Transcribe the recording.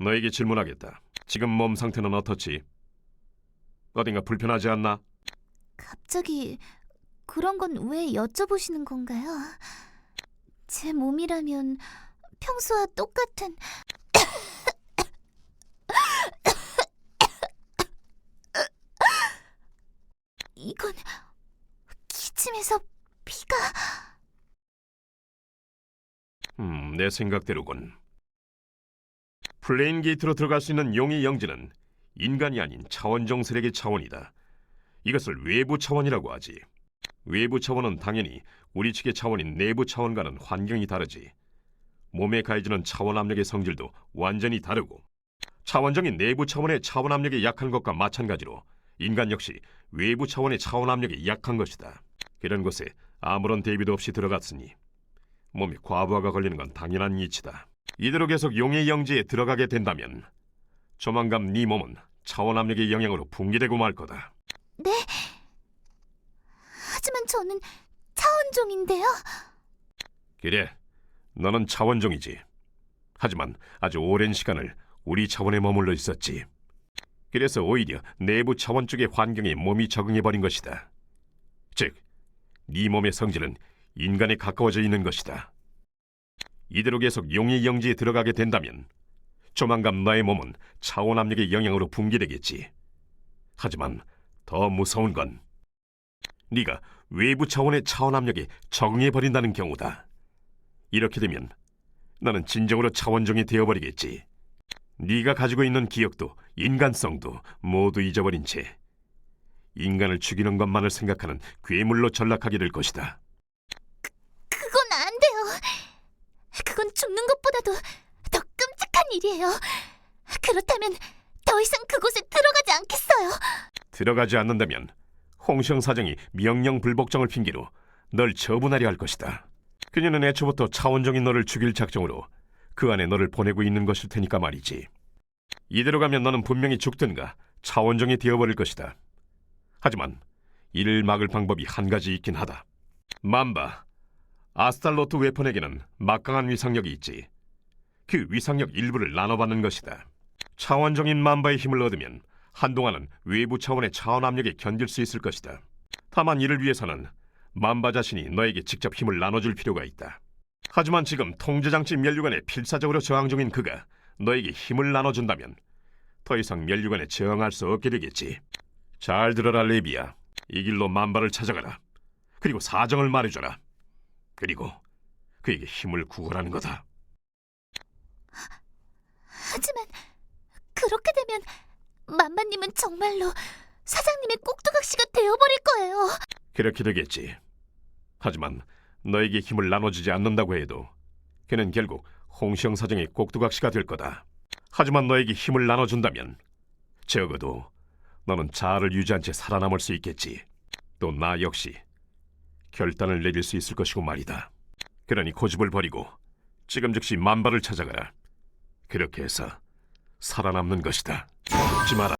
너에게 질문하겠다. 지금 몸 상태는 어떻지? 어딘가 불편하지 않나? 갑자기 그런 건 왜 여쭤보시는 건가요? 제 몸이라면 평소와 똑같은 이건 기침에서 피가 음, 내 생각대로군. 플레인 게이트로 들어갈 수 있는 용의 영지는 인간이 아닌 차원종 세력의 차원이다. 이것을 외부 차원이라고 하지. 외부 차원은 당연히 우리 측의 차원인 내부 차원과는 환경이 다르지. 몸에 가해지는 차원 압력의 성질도 완전히 다르고 차원적인 내부 차원의 차원 압력이 약한 것과 마찬가지로 인간 역시 외부 차원의 차원 압력이 약한 것이다. 그런 곳에 아무런 대비도 없이 들어갔으니 몸에 과부하가 걸리는 건 당연한 이치다. 이대로 계속 용의 영지에 들어가게 된다면 조만간 네 몸은 차원 압력의 영향으로 붕괴되고 말 거다. 네. 하지만 저는 차원종인데요. 그래, 너는 차원종이지. 하지만 아주 오랜 시간을 우리 차원에 머물러 있었지. 그래서 오히려 내부 차원 쪽의 환경에 몸이 적응해 버린 것이다. 즉, 네 몸의 성질은 인간에 가까워져 있는 것이다. 이대로 계속 용의 영지에 들어가게 된다면 조만간 너의 몸은 차원 압력의 영향으로 붕괴되겠지. 하지만 더 무서운 건 네가 외부 차원의 차원 압력에 적응해 버린다는 경우다. 이렇게 되면 너는 진정으로 차원종이 되어버리겠지. 네가 가지고 있는 기억도 인간성도 모두 잊어버린 채 인간을 죽이는 것만을 생각하는 괴물로 전락하게 될 것이다. 그건 안 돼요. 그건 죽는 것보다도 더 끔찍한 일이에요. 그렇다면 더 이상 그곳에 들어가지 않겠어요. 들어가지 않는다면 홍시영 사장이 명령 불복종을 핑계로 널 처분하려 할 것이다. 그녀는 애초부터 차원종인 너를 죽일 작정으로 그 안에 너를 보내고 있는 것일 테니까 말이지. 이대로 가면 너는 분명히 죽든가 차원종이 되어버릴 것이다. 하지만 이를 막을 방법이 한 가지 있긴 하다. 맘바, 아스탈로트 웨폰에게는 막강한 위상력이 있지. 그 위상력 일부를 나눠받는 것이다. 차원종인 맘바의 힘을 얻으면 한동안은 외부 차원의 차원 압력에 견딜 수 있을 것이다. 다만 이를 위해서는 맘바 자신이 너에게 직접 힘을 나눠줄 필요가 있다. 하지만 지금 통제장치 멸류관에 필사적으로 저항 중인 그가 너에게 힘을 나눠준다면 더 이상 멸류관에 저항할 수 없게 되겠지. 잘 들어라 레비야. 이 길로 맘바를 찾아가라. 그리고 사정을 말해줘라. 그리고 그에게 힘을 구걸하는 거다. 하지만 그렇게 되면 맘마님은 정말로 사장님의 꼭두각시가 되어버릴 거예요. 그렇게 되겠지. 하지만 너에게 힘을 나눠주지 않는다고 해도 그는 결국 홍시영 사정의 꼭두각시가 될 거다. 하지만 너에게 힘을 나눠준다면 적어도 너는 자아를 유지한 채 살아남을 수 있겠지. 또 나 역시 결단을 내릴 수 있을 것이고 말이다. 그러니 고집을 버리고 지금 즉시 만발을 찾아가라. 그렇게 해서 살아남는 것이다. 죽지 마라.